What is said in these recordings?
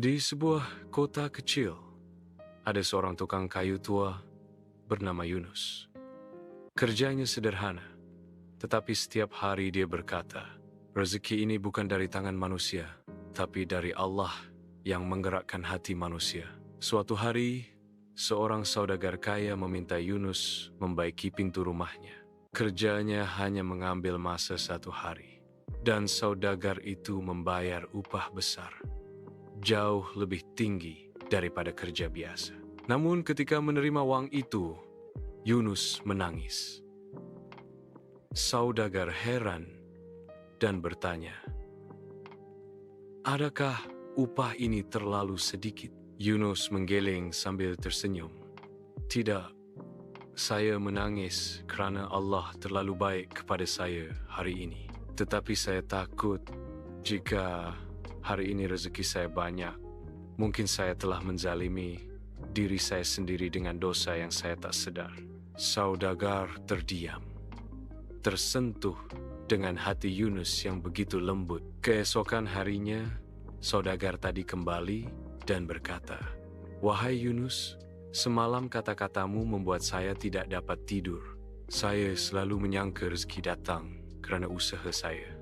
Di sebuah kota kecil, ada seorang tukang kayu tua bernama Yunus. Kerjanya sederhana, tetapi setiap hari dia berkata, rezeki ini bukan dari tangan manusia, tapi dari Allah yang menggerakkan hati manusia. Suatu hari, seorang saudagar kaya meminta Yunus membaiki pintu rumahnya. Kerjanya hanya mengambil masa satu hari, dan saudagar itu membayar upah besar jauh lebih tinggi daripada kerja biasa. Namun ketika menerima uang itu, Yunus menangis. Saudagar heran dan bertanya, Adakah upah ini terlalu sedikit? Yunus menggeleng sambil tersenyum. Tidak, saya menangis kerana Allah terlalu baik kepada saya hari ini. Tetapi saya takut jika hari ini rezeki saya banyak. Mungkin saya telah menzalimi diri saya sendiri dengan dosa yang saya tak sedar. Saudagar terdiam, tersentuh dengan hati Yunus yang begitu lembut. Keesokan harinya, saudagar tadi kembali dan berkata, Wahai Yunus, semalam kata-katamu membuat saya tidak dapat tidur. Saya selalu menyangka rezeki datang kerana usaha saya,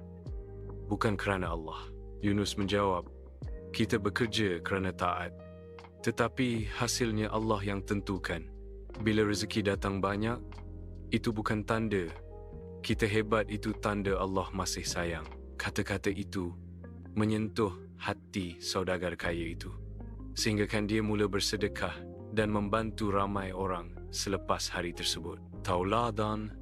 bukan kerana Allah. Yunus menjawab, kita bekerja kerana taat, tetapi hasilnya Allah yang tentukan. Bila rezeki datang banyak, itu bukan tanda. Kita hebat itu tanda Allah masih sayang. Kata-kata itu menyentuh hati saudagar kaya itu. Sehingga kan dia mula bersedekah dan membantu ramai orang selepas hari tersebut. Tauladan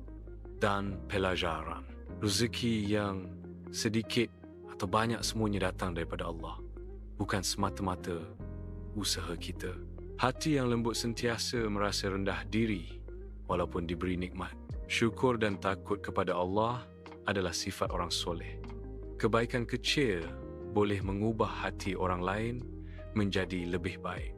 dan pelajaran. Rezeki yang sedikit atau banyak semuanya datang daripada Allah, bukan semata-mata usaha kita. Hati yang lembut sentiasa merasa rendah diri walaupun diberi nikmat. Syukur dan takut kepada Allah adalah sifat orang soleh. Kebaikan kecil boleh mengubah hati orang lain menjadi lebih baik.